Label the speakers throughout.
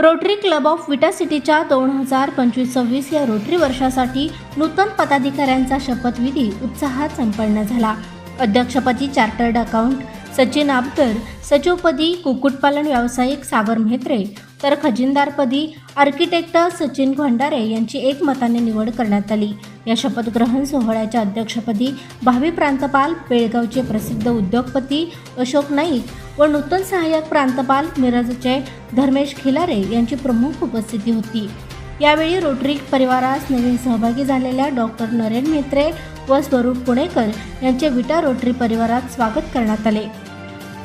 Speaker 1: Rotary club of विटा सिटीच्या दोन हजार पंचवीस सव्वीस या रोटरी वर्षासाठी नूतन पदाधिकाऱ्यांचा शपथविधी उत्साहात संपन्न झाला. अध्यक्षपदी चार्टर्ड अकाउंट सचिन आबकर सचिवपदी कुक्कुटपालन व्यावसायिक सागर म्हेत्रे तर खजिनदारपदी आर्किटेक्ट सचिन भंडारे यांची एकमताने निवड करण्यात आली. या शपथग्रहण सोहळ्याच्या अध्यक्षपदी भावी प्रांतपाल बेळगावचे प्रसिद्ध उद्योगपती अशोक नाईक व नूतन सहाय्यक प्रांतपाल मिरजचे धर्मेश खिलारे यांची प्रमुख उपस्थिती होती. यावेळी रोटरी परिवारास नवीन सहभागी झालेल्या डॉक्टर नरेन मेत्रे व स्वरूप पुणेकर यांचे विटा रोटरी परिवारात स्वागत करण्यात आले.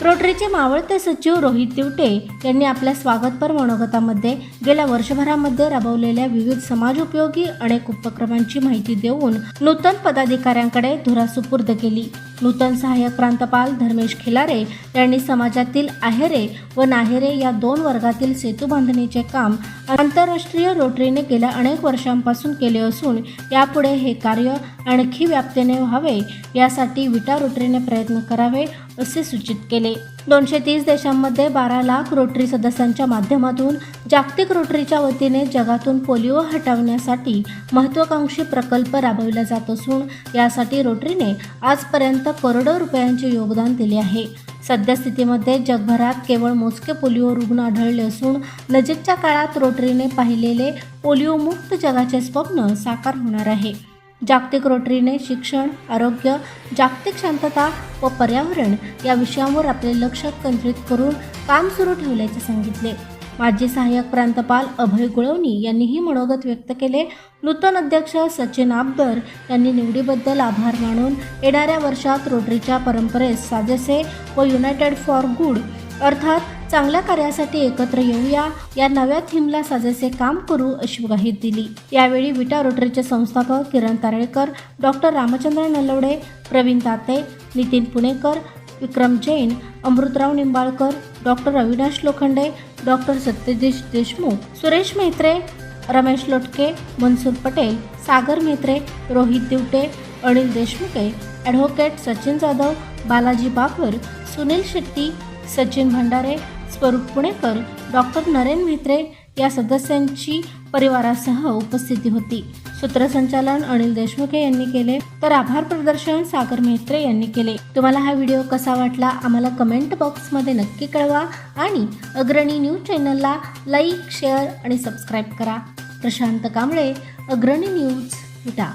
Speaker 1: रोटरीचे मावळते सचिव रोहित तिवटे यांनी आपल्या स्वागतपर मनोगतामध्ये गेल्या वर्षभरामध्ये राबवलेल्या विविध समाजोपयोगी अनेक उपक्रमांची माहिती देऊन नूतन पदाधिकाऱ्यांकडे धुरा सुपूर्द केली. नूतन सहाय्यक प्रांतपाल धर्मेश खिलारे यांनी समाजातील आहेरे व नाहेरे या दोन वर्गातील सेतू बांधणीचे काम आंतरराष्ट्रीय रोटरीने गेल्या अनेक वर्षांपासून केले असून यापुढे हे कार्य आणखी व्याप्तीने व्हावे यासाठी विटा रोटरीने प्रयत्न करावे असे सूचित केले. दोनशे तीस देशांमध्ये बारा लाख रोटरी सदस्यांच्या माध्यमातून जागतिक रोटरीच्या वतीने जगातून पोलिओ हटवण्यासाठी महत्त्वाकांक्षी प्रकल्प राबविला जात असून यासाठी रोटरीने आजपर्यंत करोडो रुपयांचे योगदान दिले आहे. सद्यस्थितीमध्ये जगभरात केवळ मोजके पोलिओ रुग्ण आढळले असून नजीकच्या काळात रोटरीने पाहिलेले पोलिओमुक्त जगाचे स्वप्न साकार होणार आहे. जागतिक रोटरीने शिक्षण आरोग्य जागतिक शांतता व पर्यावरण या विषयांवर आपले लक्ष केंद्रित करून काम सुरू ठेवल्याचे सांगितले. माजी सहाय्यक प्रांतपाल अभय गुळवणी यांनीही मनोगत व्यक्त केले. नूतन अध्यक्ष सचिन आबदर यांनी निवडीबद्दल आभार मानून येणाऱ्या वर्षात रोटरीच्या परंपरेस साजेसे व युनायटेड फॉर गुड अर्थात चांगल्या कार्यासाठी एकत्र येऊया. या नव्या थीमला साजेसे काम करू अशी ग्वाही दिली. यावेळी विटा रोटरीचे संस्थापक Kiran Tarelkar doctor Ramchandra Nalawade Pravin Tate Nitin Punekar Vikram Jain Amrutrao Nimbalkar doctor Avinash Lokhande doctor Satyajit Deshmukh Suresh Mhetre Ramesh Lotke Mansoor Patel Sagar Mhetre Rohit Diwate Anil Deshmukhe advocate Sachin Jadhav Balaji Babar Sunil Shetty Sachin Bhandare Swaroop Punekar doctor Naren Mhetre या सदस्यांची परिवारासह उपस्थिती होती. सूत्रसंचालन अनिल देशमुखे यांनी केले तर आभार प्रदर्शन सागर मेहत्रे यांनी केले. तुम्हाला हा व्हिडिओ कसा वाटला आम्हाला कमेंट बॉक्समध्ये नक्की कळवा आणि अग्रणी न्यूज चॅनलला लाईक शेअर आणि सबस्क्राईब करा. प्रशांत कांबळे अग्रणी न्यूज विटा.